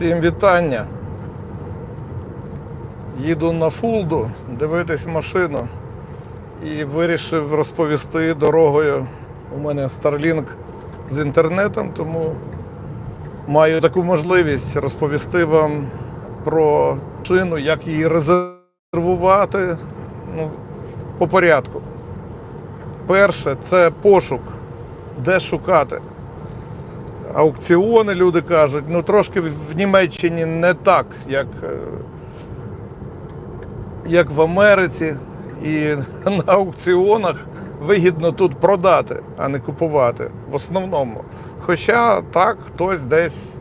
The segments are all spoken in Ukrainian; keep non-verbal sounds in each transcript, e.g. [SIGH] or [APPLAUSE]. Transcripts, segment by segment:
Всім вітання. Їду на Фулду дивитись машину і вирішив розповісти дорогою. У мене Starlink з інтернетом, тому маю таку можливість розповісти вам про машину, як її резервувати ну, по порядку. Перше це пошук, де шукати. Аукціони, люди кажуть, ну трошки в Німеччині не так, як, е, як в Америці. І [LAUGHS] на аукціонах вигідно тут продати, а не купувати. В основному. Хоча так, хтось десь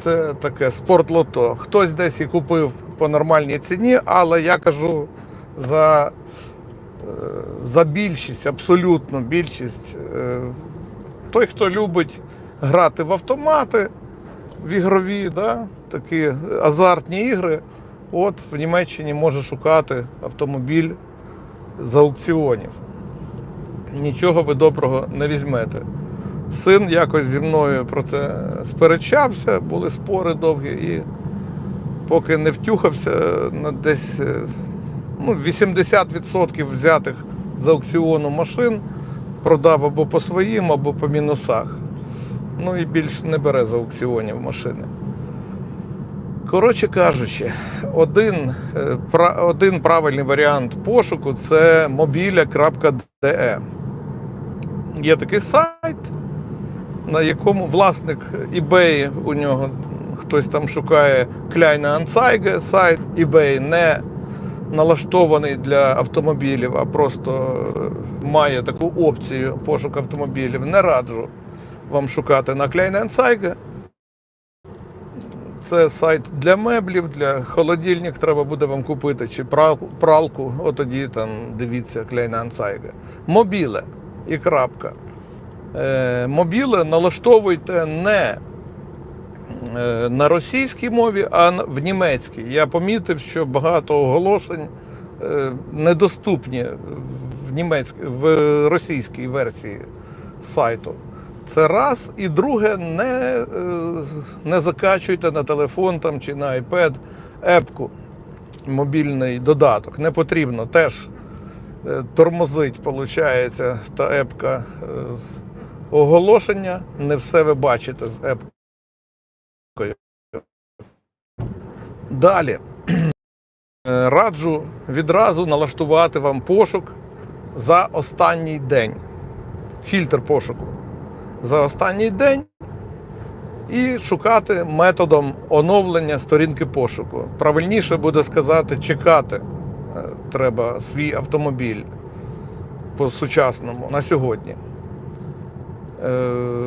це таке спортлото. Хтось десь і купив по нормальній ціні, але я кажу за, е, за більшість, абсолютно більшість. Е, Той, хто любить грати в автомати, в ігрові, да, такі азартні ігри, от в Німеччині може шукати автомобіль з аукціонів. Нічого ви доброго не візьмете. Син якось зі мною про це сперечався, були спори довгі, і поки не втюхався на десь е, ну, 80% взятих з аукціону машин продав або по своїм, або по мінусах. Ну і більш не бере з аукціонів машини. Коротше кажучи, один, е, один правильний варіант пошуку це mobile.de. Є такий сайт, на якому власник eBay, у нього хтось там шукає Kleine Anzeige, сайт eBay не налаштований для автомобілів, а просто е, має таку опцію пошук автомобілів. Не раджу вам шукати на Kleinanzeige. Це сайт для меблів, для холодильник треба буде вам купити, чи пралку, от тоді там дивіться Kleine Anzeige. Мобіле і крапка. Е, мобіле налаштовуйте не е, на російській мові, а в німецькій. Я помітив, що багато оголошень е, недоступні в, німецькій, в російській версії сайту. Це раз. І друге, не, е, не закачуйте на телефон там, чи на iPad епку, мобільний додаток. Не потрібно. Теж е, тормозить, виходить, та епка е, оголошення. Не все ви бачите з епкою. Далі. Раджу відразу налаштувати вам пошук за останній день. Фільтр пошуку за останній день і шукати методом оновлення сторінки пошуку. Правильніше буде сказати, чекати е, треба свій автомобіль по сучасному на сьогодні. Е,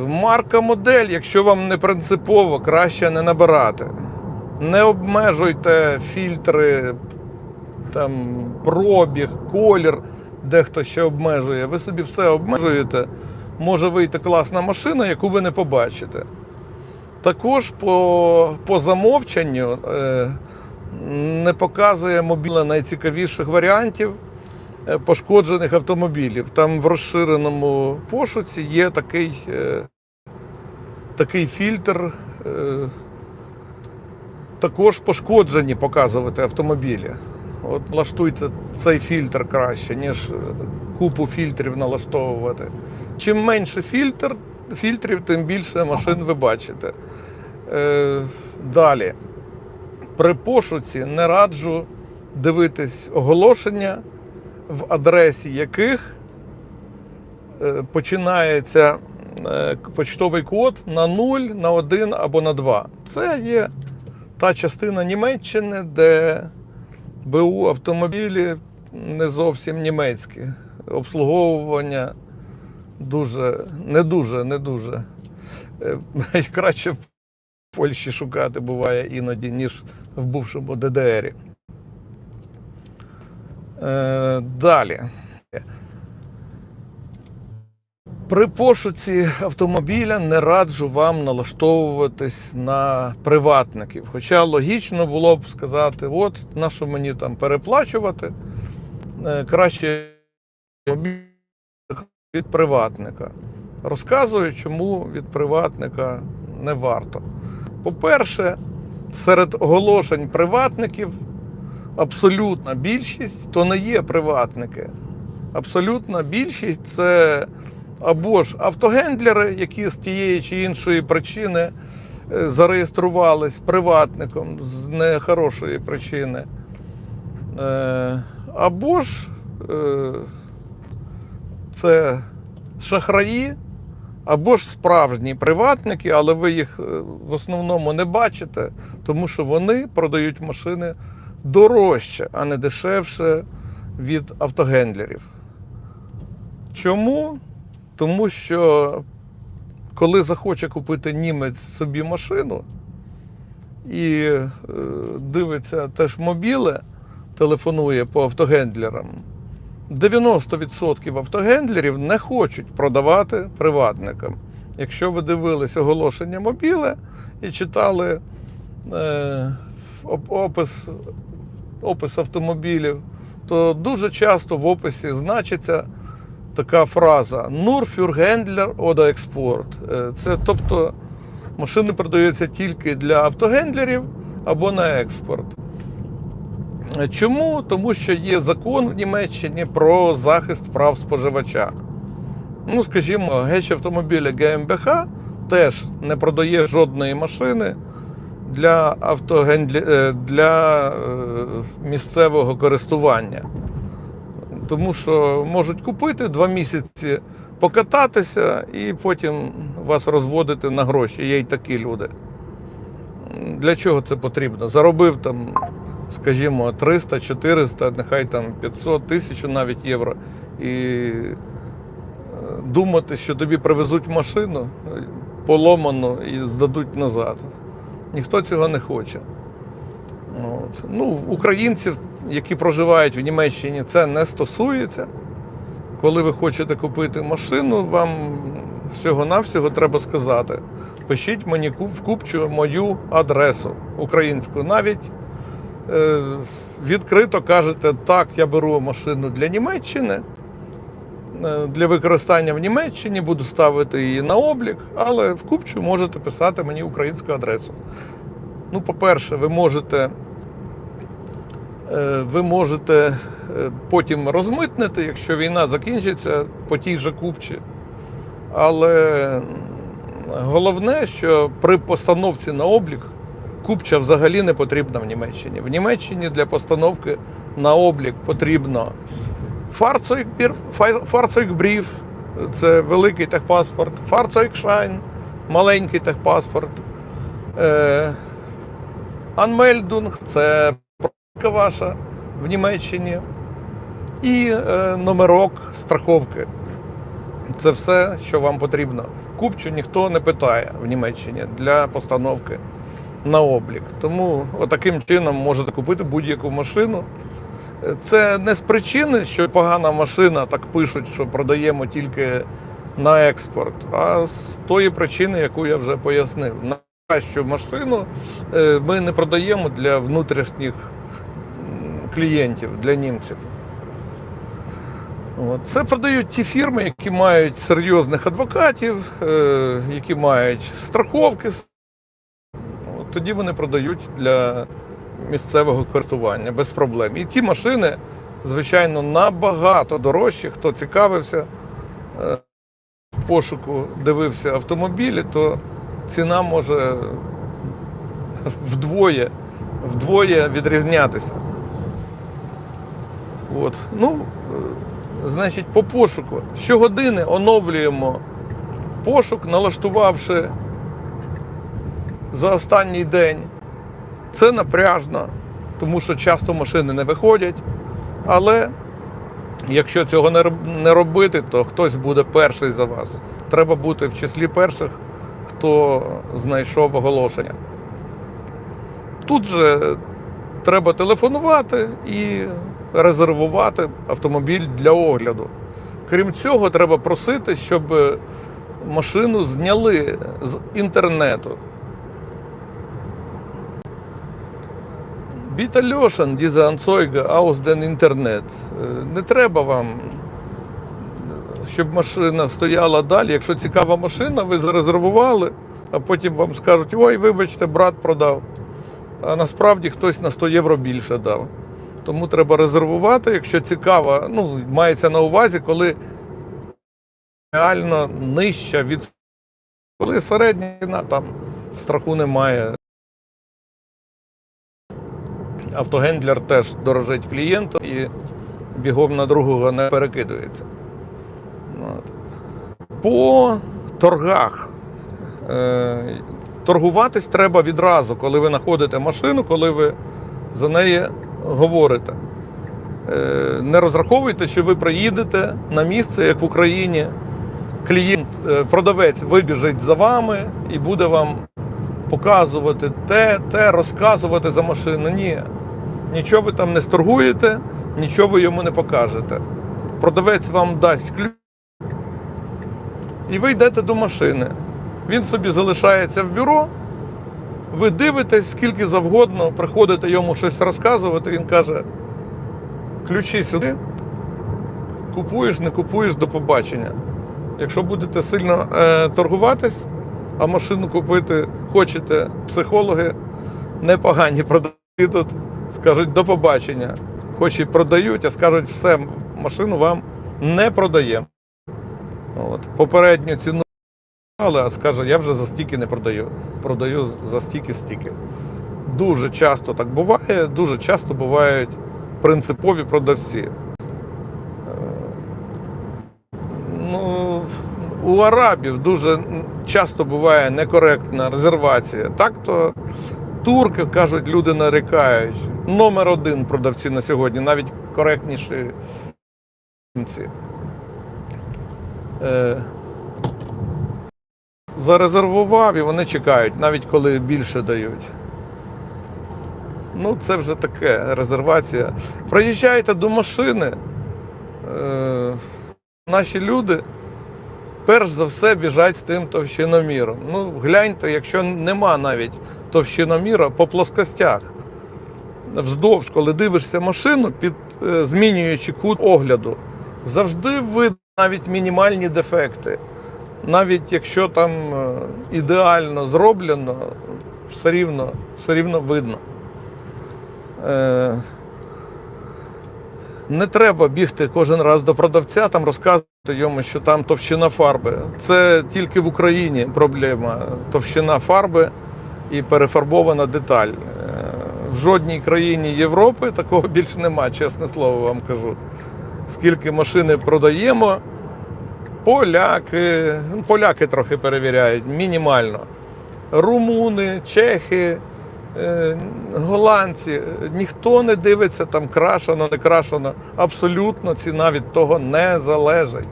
Марка модель, якщо вам не принципово, краще не набирати. Не обмежуйте фільтри, там, пробіг, колір, дехто ще обмежує. Ви собі все обмежуєте. Може вийти класна машина, яку ви не побачите. Також по, по замовчанню е, не показує мобіле найцікавіших варіантів е, пошкоджених автомобілів. Там в розширеному пошуці є такий, е, такий фільтр. Також пошкоджені показувати автомобілі. От налаштуйте цей фільтр краще, ніж купу фільтрів налаштовувати. Чим менше фільтр, фільтрів, тим більше машин ви бачите. Е, далі. При пошуці не раджу дивитись оголошення, в адресі яких е, починається е, почтовий код на 0, на 1 або на 2. Це є та частина Німеччини, де БУ автомобілі не зовсім німецькі. Обслуговування дуже, не дуже, не дуже. Е, [LAUGHS] Краще в Польщі шукати буває іноді, ніж в бувшому ДДРі. Е, далі. При пошуці автомобіля не раджу вам налаштовуватись на приватників. Хоча логічно було б сказати, от на що мені там переплачувати, е, краще від приватника. Розказую, чому від приватника не варто. По-перше, серед оголошень приватників абсолютна більшість то не є приватники. Абсолютна більшість це або ж автогендлери, які з тієї чи іншої причини е, зареєструвались приватником з нехорошої причини. Е, Або ж е, це шахраї, або ж справжні приватники, але ви їх е, в основному не бачите, тому що вони продають машини дорожче, а не дешевше від автогендлерів. Чому? Тому що коли захоче купити німець собі машину і е, дивиться теж мобіле, телефонує по автогендлерам, 90% автогендлерів не хочуть продавати приватникам. Якщо ви дивились оголошення мобіле і читали е, опис, опис автомобілів, то дуже часто в описі значиться така фраза Nur für Händler oder Export. Е, Це тобто машини продаються тільки для автогендлерів або на експорт. Чому? Тому що є закон в Німеччині про захист прав споживача. Ну, скажімо, геч автомобіля ГМБХ теж не продає жодної машини для, автогендлі... е, для е, місцевого користування. Тому що можуть купити два місяці покататися і потім вас розводити на гроші. Є й такі люди. Для чого це потрібно? Заробив там, скажімо, 300, 400, нехай там 500 тисяч навіть євро. І е, думати, що тобі привезуть машину е, поломану і здадуть назад. Ніхто цього не хоче. От. Ну, українців, які проживають в Німеччині, це не стосується. Коли ви хочете купити машину, вам всього-навсього треба сказати: пишіть мені в купчу мою адресу українську. Навіть відкрито кажете, так, я беру машину для Німеччини, е, для використання в Німеччині, буду ставити її на облік, але в купчу можете писати мені українську адресу. Ну, по-перше, ви можете, е, ви можете е, потім розмитнити, якщо війна закінчиться по тій же купчі. Але головне, що при постановці на облік купча взагалі не потрібна в Німеччині. В Німеччині для постановки на облік потрібно Fahrzeugbrief, це великий техпаспорт, Fahrzeugschein, маленький техпаспорт. Anmeldung – це прописка ваша в Німеччині. І е, номерок страховки. Це все, що вам потрібно. Купчу ніхто не питає в Німеччині для постановки на облік. Тому отаким чином можете купити будь-яку машину. Це не з причини, що погана машина, так пишуть, що продаємо тільки на експорт, а з тої причини, яку я вже пояснив. Найкращу машину е, ми не продаємо для внутрішніх клієнтів, для німців. Це продають ті фірми, які мають серйозних адвокатів, е, які мають страховки. Тоді вони продають для місцевого користування без проблем. І ті машини, звичайно, набагато дорожчі. Хто цікавився е, в пошуку, дивився автомобілі, то ціна може вдвоє, вдвоє відрізнятися. От. Ну, е, значить, по пошуку. Щогодини оновлюємо пошук, налаштувавши за останній день. Це напряжно, тому що часто машини не виходять. Але якщо цього не робити, то хтось буде перший за вас. Треба бути в числі перших, хто знайшов оголошення. Тут же треба телефонувати і резервувати автомобіль для огляду. Крім цього, треба просити, щоб машину зняли з інтернету. Біта Льошан, Anzeige aus den Internet. Е, Не треба вам, щоб машина стояла далі. Якщо цікава машина, ви зарезервували, а потім вам скажуть, ой, вибачте, брат продав. а насправді хтось на 100 євро більше дав. Тому треба резервувати, якщо цікаво, ну, мається на увазі, коли реально нижча від коли середня там страху немає. Автогендлер теж дорожить клієнту і бігом на другого не перекидується. От. По торгах. Е, торгуватись треба відразу, коли ви знаходите машину, коли ви за неї говорите. Е, не розраховуйте, що ви приїдете на місце, як в Україні. Клієнт, е, продавець вибіжить за вами і буде вам показувати те, те, розказувати за машину. Ні. Нічого ви там не сторгуєте, нічого ви йому не покажете. Продавець вам дасть ключ, і ви йдете до машини. Він собі залишається в бюро, ви дивитесь скільки завгодно, приходите йому щось розказувати, він каже: ключі сюди, купуєш, не купуєш до побачення. Якщо будете сильно е, торгуватись, а машину купити хочете, психологи непогані продавці тут скажуть до побачення. Хоч і продають, а скажуть, все, машину вам не продаємо. От. Попередню ціну, але скаже, я вже за стільки не продаю. Продаю за стільки-стільки. Дуже часто так буває, дуже часто бувають принципові продавці. Е, Ну, у арабів дуже часто буває некоректна резервація. Так то турки, кажуть, люди нарікають. Номер один продавці на сьогодні, навіть коректніші. німці. Е, зарезервував і вони чекають, навіть коли більше дають. Ну, це вже таке резервація. Приїжджаєте до машини. Е, наші люди перш за все біжать з тим товщиноміром. Ну, гляньте, якщо нема навіть товщиноміра по плоскостях. Вздовж, коли дивишся машину, під, е, змінюючи кут огляду, завжди видно навіть мінімальні дефекти. Навіть якщо там е, ідеально зроблено, все рівно, все рівно видно. Е, не треба бігти кожен раз до продавця, там розказувати йому, що там товщина фарби. Це тільки в Україні проблема. Товщина фарби і перефарбована деталь. Е, В жодній країні Європи такого [LAUGHS] більше нема, чесне слово вам кажу. Скільки машини продаємо, поляки, поляки трохи перевіряють, мінімально. Румуни, чехи, голландці, ніхто не дивиться там крашено, не крашено. Абсолютно ціна від того не залежить.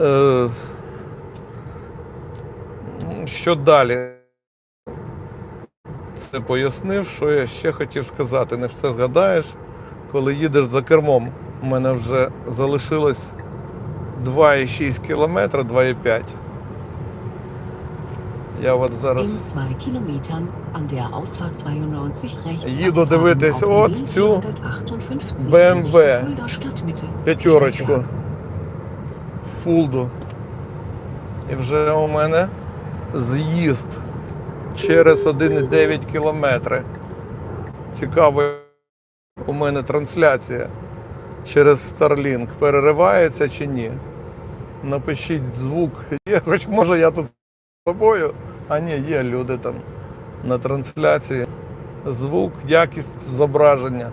Е, Що далі? Це пояснив, що я ще хотів сказати. Не все згадаєш, коли їдеш за кермом. У мене вже залишилось 2,6 кілометра, 2,5. Я от зараз. In zwei Kilometern an der Ausfahrt 92 rechts Їду дивитись от цю 458 BMW. П'ятерочку фулду. І вже у мене з'їзд через 1,9 кілометри. Цікаво, у мене трансляція через Starlink переривається чи ні. Напишіть звук. [LAUGHS] Є, хоч може я тут з собою, а ні, є люди там на трансляції. Звук, якість зображення.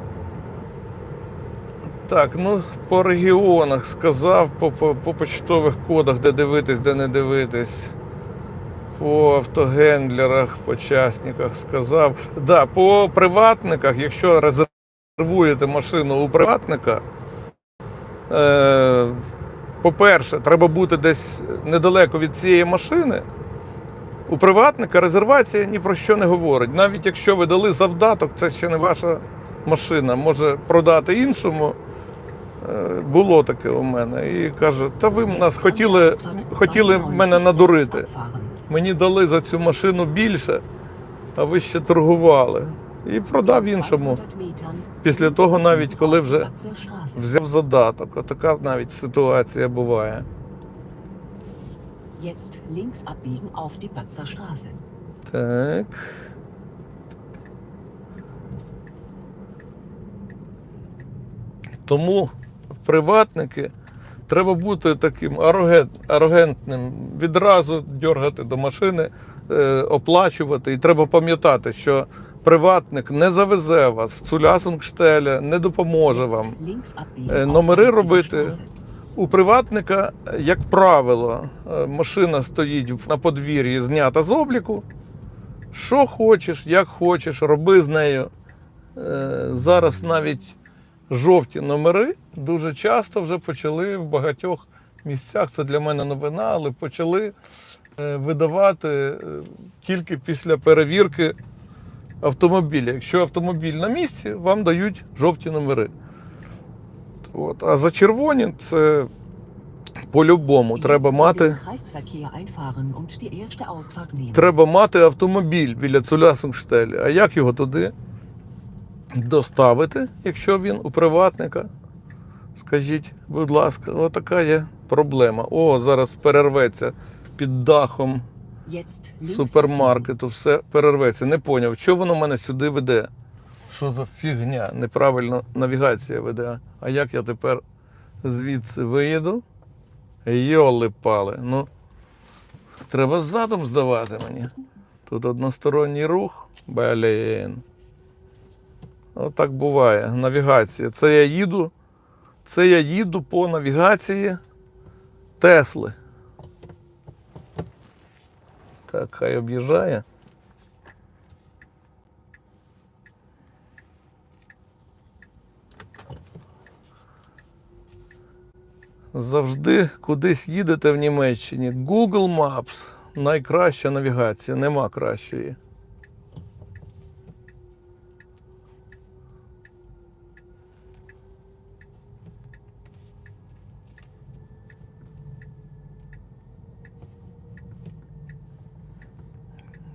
Так, ну по регіонах сказав, по, по, по почтових кодах, де дивитись, де не дивитись. По автогендлерах, по частниках сказав. Да, по приватниках, якщо резервуєте машину у приватника, е, по-перше, треба бути десь недалеко від цієї машини. У приватника резервація ні про що не говорить. Навіть якщо ви дали завдаток, це ще не ваша машина. Може продати іншому. Е, Було таке у мене. І каже, та ви нас хотіли, хотіли мене надурити. Мені дали за цю машину більше, а ви ще торгували. І продав іншому. Після того, навіть коли вже взяв задаток. Отака навіть ситуація буває. Jetzt links abbiegen auf die Patzer Straße. Так. Тому приватники треба бути таким арогент, арогентним, відразу дергати до машини, е, оплачувати. І треба пам'ятати, що приватник не завезе вас в Цулясунгштеля, не допоможе вам. Е, Номери робити. У приватника, як правило, е, машина стоїть на подвір'ї, знята з обліку. Що хочеш, як хочеш, роби з нею. Е, Зараз навіть жовті номери дуже часто вже почали в багатьох місцях. Це для мене новина, але почали е, видавати тільки після перевірки автомобіля. Якщо автомобіль на місці, вам дають жовті номери. От. А за червоні це по-любому треба мати. Треба мати автомобіль біля Цулясунгштеля. А як його туди доставити, якщо він у приватника? Скажіть, будь ласка, отака є проблема. О, зараз перерветься під дахом супермаркету, все перерветься. Не поняв, що воно мене сюди веде? Що за фігня? Неправильно навігація веде. А як я тепер звідси виїду? Йоли пали. Ну, треба задом здавати мені. Тут односторонній рух. Блін. Отак буває. Навігація. Це я їду. Це я їду по навігації Тесли. Так, хай об'їжджає. Завжди кудись їдете в Німеччині. Google Maps найкраща навігація, нема кращої.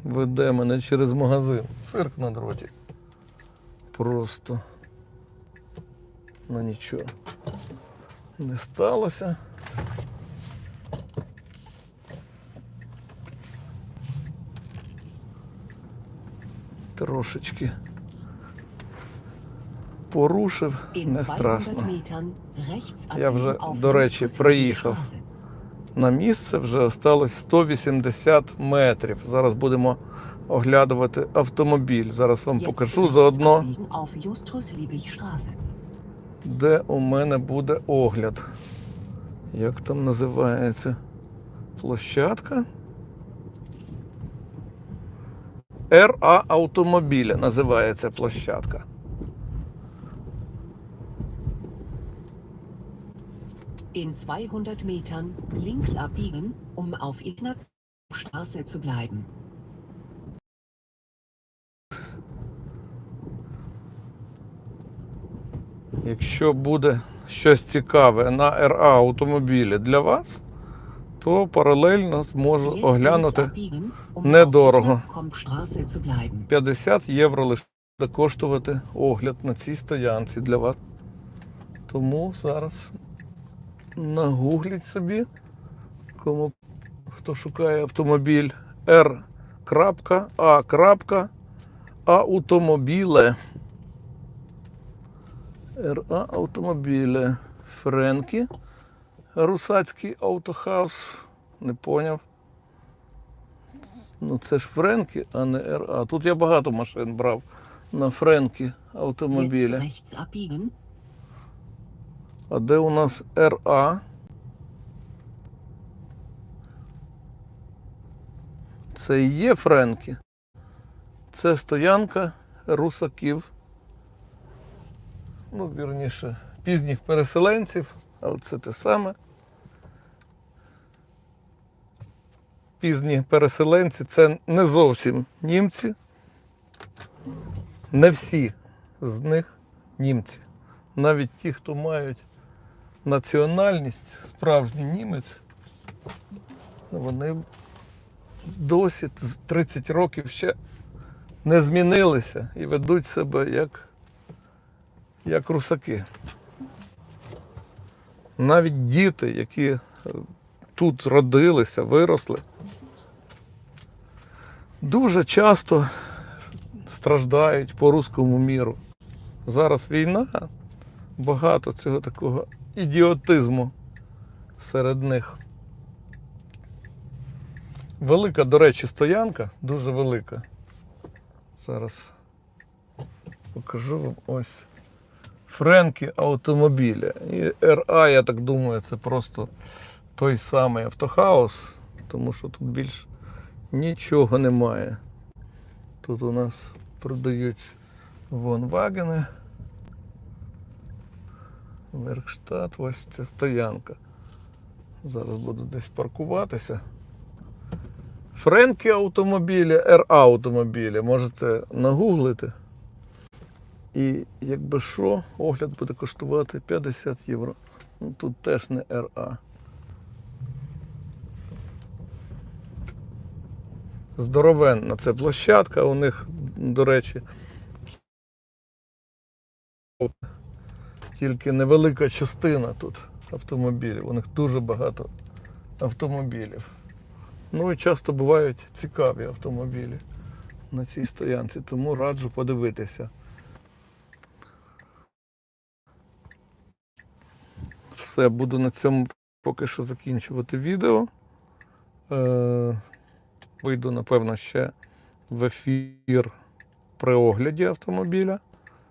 Веде мене через магазин. Цирк на дроті. Просто. Ну нічого. Не сталося. Трошечки порушив, не страшно. Я вже, до речі. Straße. На місце вже осталось 180 метрів. Зараз будемо оглядувати автомобіль. Зараз вам покажу заодно, де у мене буде огляд. Як там називається? Площадка? РА автомобіля називається площадка. In 200 Metern links abbiegen, um auf Ignazstraße zu bleiben. Якщо буде щось цікаве на РА автомобілі для вас, то паралельно зможу оглянути недорого. auf Ignazkompstraße zu bleiben. 50 євро лише буде коштувати огляд на цій стоянці для вас. Тому зараз нагугліть собі, кому хто шукає автомобіль R.A. Автомобіле. РА автомобіле. Френкі. Русацький автохаус. Не поняв. Ну, це ж Френкі, а не РА. Тут я багато машин брав на Френкі автомобілі. А де у нас РА? Це і є Френкі. Це стоянка русаків. Ну, вірніше, пізніх переселенців, але це те саме. Пізні переселенці це не зовсім німці. Не всі з них німці. Навіть ті, хто мають національність, справжній німець, вони досі 30 років ще не змінилися і ведуть себе як, як русаки. Навіть діти, які е, тут родилися, виросли, дуже часто страждають по руському міру. Зараз війна, багато цього такого ідіотизму серед них. Велика, до речі, стоянка, дуже велика. Зараз покажу вам ось Френкі автомобіля. І РА, я так думаю, це просто той самий автохаус, тому що тут більш нічого немає. Тут у нас продають вонвагени. Веркштат, ось це стоянка. Зараз буду десь паркуватися. Френкі автомобілі, РА автомобілі. Можете нагуглити. І якби що, огляд буде коштувати 50 євро. Ну, тут теж не РА. Здоровенна це площадка, у них, до речі, тільки невелика частина тут автомобілів. У них дуже багато автомобілів. Ну і часто бувають цікаві автомобілі на цій стоянці, тому раджу подивитися. Все, буду на цьому поки що закінчувати відео. Е, вийду, напевно, ще в ефір при огляді автомобіля.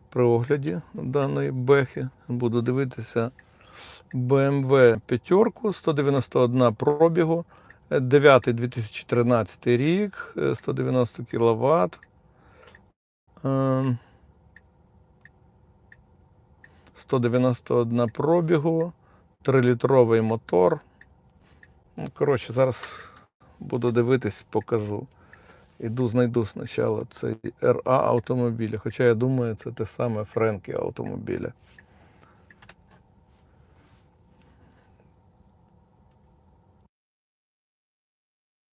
При огляді даної бехи. Буду дивитися BMW п'ятерку 191 пробігу. 9 2013 рік, е, 190 кВт. 191 пробігу, 3-літровий мотор. Ну, коротше, зараз буду дивитись, покажу. Іду, знайду спочатку цей РА автомобіля. хоча я думаю, це те саме Френкі автомобіля.